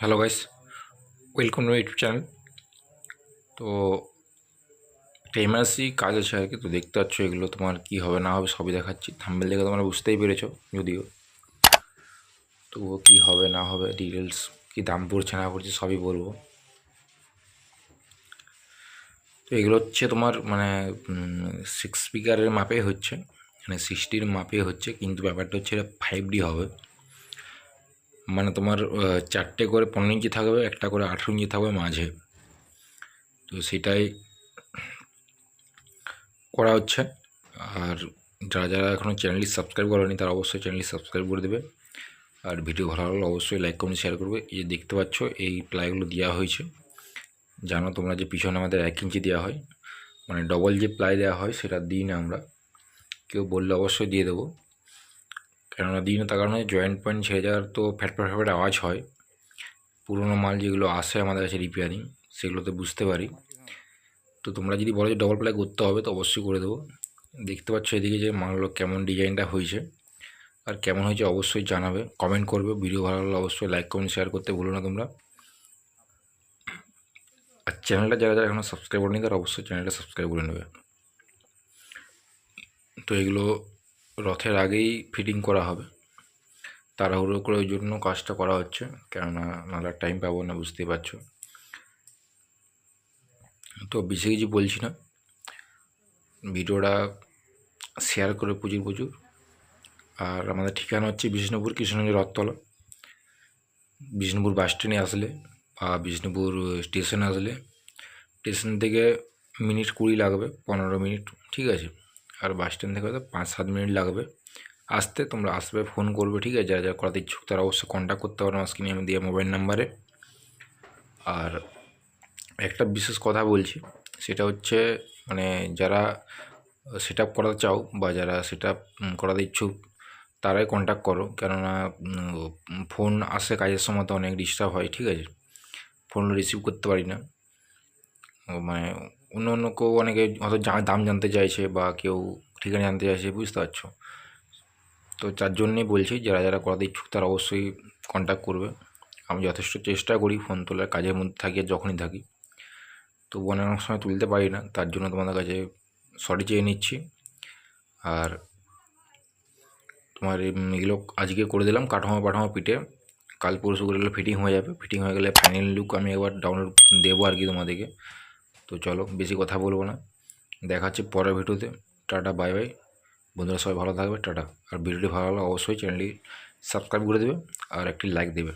Hello guys welcome to YouTube channel তো একটা emergency কাজ আছে আর কি, তো দেখতে পাচ্ছ এগুলো তোমার কি হবে, না হবে, সবই দেখাচ্ছি। থাম্বেল দেখে তোমরা বুঝতেই পেরেছ, যদিও। তো কি হবে, না হবে ডিটেলস কি দাম পড়ছে, না পড়ছে, সবই বলব। তো এগুলো হচ্ছে তোমার মানে সিক্স স্পিকারের মাপে হচ্ছে মানে সিক্সটির মাপে হচ্ছে, কিন্তু ব্যাপারটা হচ্ছে এটা ফাইভ ডি হবে। মানে তোমার চারটে করে পনেরো ইঞ্চি থাকবে, একটা করে আঠেরো ইঞ্চি থাকবে মাঝে। তো সেটাই করা হচ্ছে। আর যারা যারা এখনও চ্যানেলটি সাবস্ক্রাইব করেনি, তারা অবশ্যই চ্যানেলটি সাবস্ক্রাইব করে দেবে। আর ভিডিও ভালো লাগলে অবশ্যই লাইক কমেন্ট শেয়ার করবে। এই যে দেখতে পাচ্ছ, এই প্লাইগুলো দেওয়া হয়েছে। জানো তোমরা যে পিছনে আমাদের এক ইঞ্চি দেওয়া হয় মানে ডবল যে প্লাই দেওয়া হয়, সেটা দিই না আমরা। কেউ বললে অবশ্যই দিয়ে দেবো। কেননা দিই না তার কারণে জয়েন্ট পয়েন্ট ছেড়ে যাওয়ার তো ফ্যাট ফ্যাট ফ্যাট আওয়াজ হয়। পুরোনো মাল যেগুলো আসে আমাদের কাছে রিপেয়ারিং সেগুলোতে বুঝতে পারি। তো তোমরা যদি বলো যে ডবল প্লাই করতে হবে তো অবশ্যই করে দেবো। দেখতে পাচ্ছ এদিকে যে মালগুলো কেমন ডিজাইনটা হয়েছে। আর কেমন হয়েছে অবশ্যই জানাবে। কমেন্ট করবে। ভিডিও ভালো লাগলে অবশ্যই লাইক কমেন্ট শেয়ার করতে ভুলো না তোমরা। আর চ্যানেলটা যারা যারা এখনও সাবস্ক্রাইব করেনি তারা অবশ্যই চ্যানেলটা সাবস্ক্রাইব করে নেবে। তো এগুলো রথের আগেই ফিটিং করা হবে। তাড়াহুড়ো করে ওই জন্য কাজটা করা হচ্ছে, কেননা নাহলে টাইম পাবো না, বুঝতেই পারছ। তো বেশি কিছু বলছি না। ভিডিওটা শেয়ার করে প্রচুর প্রচুর। আর আমাদের ঠিকানা হচ্ছে বিষ্ণুপুর কৃষ্ণগঞ্জ রথতলা। বিষ্ণুপুর বাস স্ট্যান্ডে আসলে বা বিষ্ণুপুর স্টেশনে আসলে। স্টেশন থেকে মিনিট কুড়ি লাগবে, পনেরো মিনিট, ঠিক আছে? আর বাস স্ট্যান্ড থেকে হয়তো পাঁচ সাত মিনিট লাগবে। আসতে তোমরা আসবে ফোন করবে, ঠিক আছে? যারা যারা করাতে ইচ্ছুক তারা অবশ্যই কন্ট্যাক্ট করতে পারো আমার স্ক্রিনে আমি দিয়ে মোবাইল নাম্বারে আর একটা বিশেষ কথা বলছি, সেটা হচ্ছে মানে যারা সেট আপ করাতে চাও বা যারা সেট আপ করাতে ইচ্ছুক, তারাই কন্ট্যাক্ট করো। কেননা ফোন আসে কাজের সময় তো অনেক ডিস্টার্ব হয়, ঠিক আছে? ফোন রিসিভ করতে পারি না। মানে অন্য অন্য কেউ অনেকে হয়তো দাম জানতে চাইছে বা কেউ ঠিকানা জানতে চাইছে, বুঝতে পারছ? তো যার জন্যেই বলছি, যারা যারা করাতে ইচ্ছুক তারা অবশ্যই কন্ট্যাক্ট করবে। আমি যথেষ্ট চেষ্টা করি ফোন তোলার, কাজের মধ্যে থাকি যখনই থাকি। তো অনেক সময় তুলতে পারি না, তার জন্য তোমাদের কাছে সরি চেয়ে নিচ্ছি। আর তোমার এগুলো আজকে করে দিলাম, কাঠামো পাঠামো পিঠে। কাল পরশু করে এগুলো ফিটিং হয়ে যাবে। ফিটিং হয়ে গেলে ফাইনাল লুক আমি একবার ডাউনলোড দেবো আর কি তোমাদেরকে। তো চলো বেশি কথা বলব না। দেখা হচ্ছে পরের ভিডিওতে। Tata, bye bye. বন্ধুরা সবাই ভালো থাকবে। টাটা। আর ভিডিওটি ভালো লাগলে অবশ্যই চ্যানেলটি সাবস্ক্রাইব করে দেবে আর একটি লাইক দেবে।